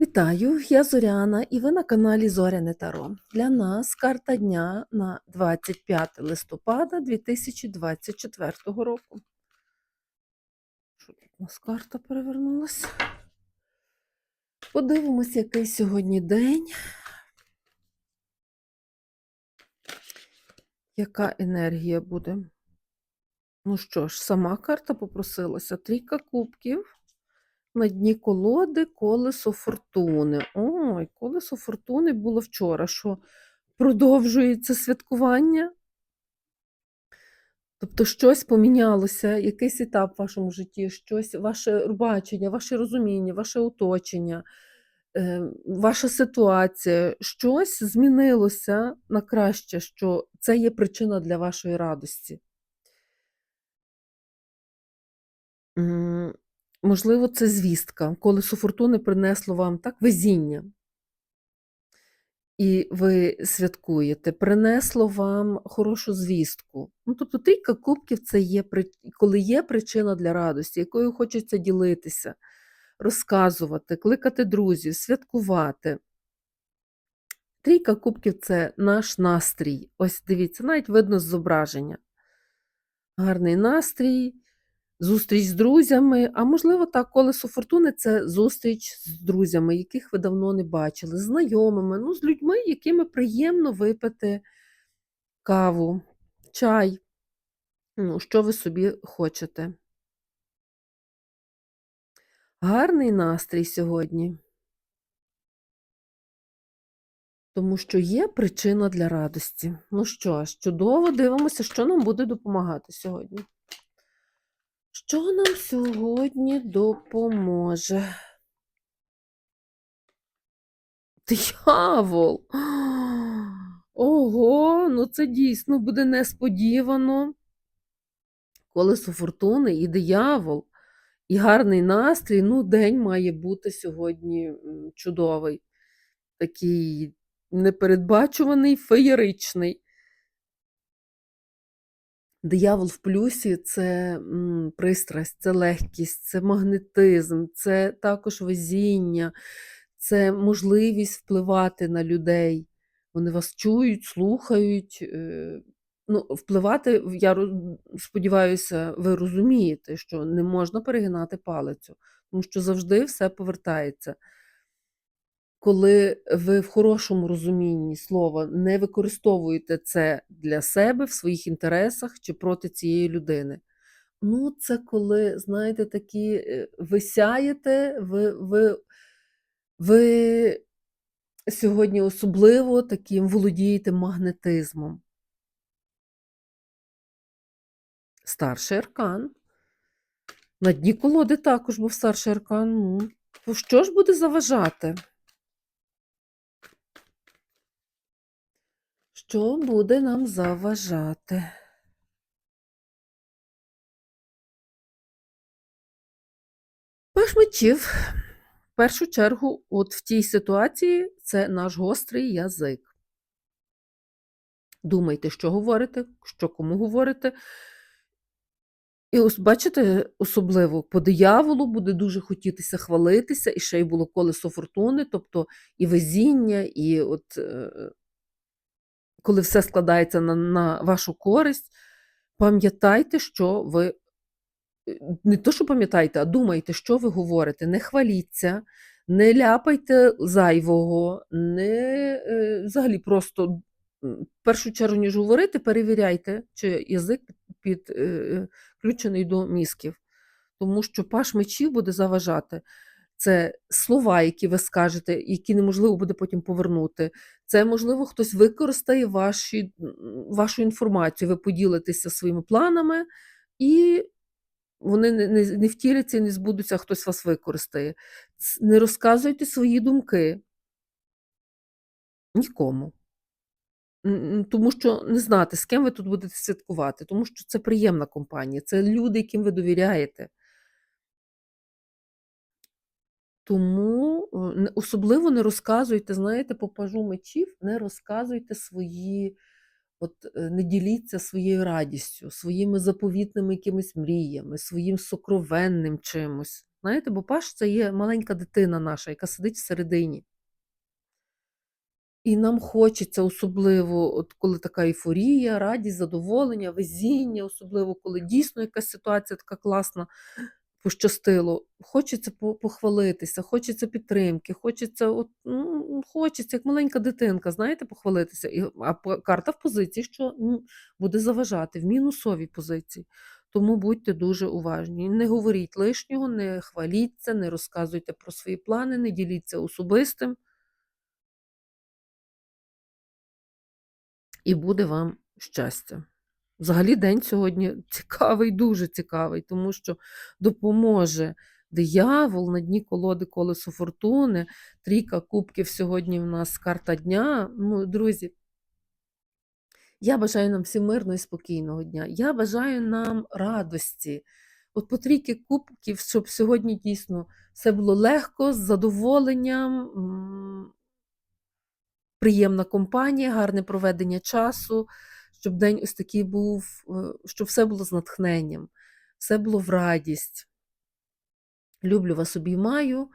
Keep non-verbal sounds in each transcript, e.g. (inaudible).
Вітаю, я Зоряна, і ви на каналі Зоряне Таро. Для нас карта дня на 25 листопада 2024 року. Що тут у нас карта перевернулася? Подивимось, який сьогодні день. Яка енергія буде? Ну що ж, сама карта попросилася. Трійка кубків. На дні колоди колесо фортуни. Ой, колесо фортуни було вчора, що продовжується святкування. Тобто щось помінялося, якийсь етап в вашому житті, щось, ваше бачення, ваше розуміння, ваше оточення, е, ваша ситуація, щось змінилося на краще, що це є причина для вашої радості. Можливо, це звістка. Колесо фортуни принесло вам так везіння. І ви святкуєте, принесло вам хорошу звістку. Ну, тобто трійка кубків це є, коли є причина для радості, якою хочеться ділитися, розказувати, кликати друзів, святкувати. Трійка кубків це наш настрій. Ось дивіться, навіть видно з зображення. Гарний настрій, зустріч з друзями, а можливо, так, колесо фортуни це зустріч з друзями, яких ви давно не бачили, з знайомими, ну, з людьми, якими приємно випити каву, чай, ну, що ви собі хочете. Гарний настрій сьогодні. Тому що є причина для радості. Ну що ж, чудово дивимося, що нам буде допомагати сьогодні. Що нам сьогодні допоможе? Диявол! Ого, ну це дійсно буде несподівано. Колесо фортуни і диявол, і гарний настрій. Ну, день має бути сьогодні чудовий, такий непередбачуваний, феєричний. Диявол в плюсі це пристрасть, це легкість, це магнетизм, це також везіння, це можливість впливати на людей. Вони вас чують, слухають. е, Ну, впливати, я сподіваюся, ви розумієте, що не можна перегинати палицю, тому що завжди все повертається. Коли ви в хорошому розумінні слова не використовуєте це для себе в своїх інтересах чи проти цієї людини. Ну, це коли, знаєте, такі е, ви сяєте, ви, ви, ви сьогодні особливо таким володієте магнетизмом. Старший аркан. На дні колоди також був старший аркан. Ну, що ж буде заважати? Що буде нам заважати? Паш мечів. В першу чергу, от в тій ситуації це наш гострий язик. Думайте, що говорите, що кому говорите. І ось бачите, особливо по дияволу буде дуже хотітися хвалитися, і ще й було колесо фортуни, тобто і везіння, і от е, коли все складається на, на вашу користь, пам'ятайте, що ви е, не то, що пам'ятайте, а думайте, що ви говорите. Не хваліться, не ляпайте зайвого, не е, взагалі просто в першу чергу, ніж говорити, перевіряйте, чи язик підключений до мізків. Тому що паш мечів буде заважати. Це слова, які ви скажете, які неможливо буде потім повернути. Це, можливо, хтось використає ваші, вашу інформацію, ви поділитеся своїми планами, і вони не, не, не втіляться і не збудуться, а хтось вас використає. Не розказуйте свої думки нікому. Тому що не знати, з ким ви тут будете святкувати, тому що це приємна компанія, це люди, яким ви довіряєте. Тому е, особливо не розказуйте, знаєте, по пажу мечів, не розказуйте свої, от е, не діліться своєю радістю, своїми заповітними якимись мріями, своїм сокровенним чимось. Знаєте, бо Паш це є маленька дитина наша, яка сидить всередині. І нам хочеться, особливо, от коли така ейфорія, радість, задоволення, везіння, особливо коли дійсно якась ситуація така класна, пощастило. Хочеться похвалитися, хочеться підтримки, хочеться, от, ну, хочеться, як маленька дитинка, знаєте, похвалитися. І, а карта в позиції, що ну, буде заважати, в мінусовій позиції. Тому будьте дуже уважні. Не говоріть лишнього, не хваліться, не розказуйте про свої плани, не діліться особистим. і буде вам щастя. Взагалі, день сьогодні (laughs) цікавий, дуже цікавий, тому що допоможе диявол на дні колоди колесо фортуни, трійка кубків сьогодні в нас карта дня. Ну, друзі, я бажаю нам всім мирного і спокійного дня. Я бажаю нам радості. От по трійки кубків, щоб сьогодні дійсно все було легко, з задоволенням, приємна компанія, гарне проведення часу, щоб день ось такий був, е, щоб все було з натхненням, все було в радість. Люблю вас, обіймаю.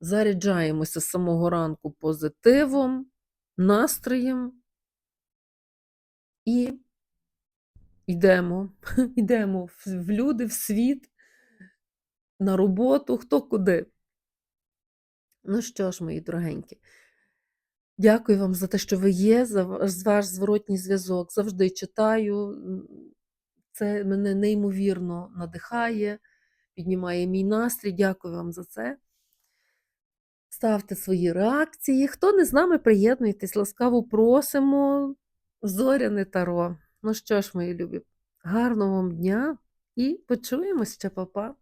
Заряджаємося з самого ранку позитивом, настроєм і йдемо, (laughs) йдемо в в люди, в світ, на роботу, хто куди. Ну що ж, мої дорогенькі, дякую вам за те, що ви є, за ваш зворотній зв'язок. Завжди читаю. Це мене неймовірно надихає, піднімає мій настрій. Дякую вам за це. Ставте свої реакції. Хто не з нами, приєднуйтесь, ласкаво просимо. Зоряне таро. Ну що ж, мої любі, гарного вам дня і почуємось ще, папа.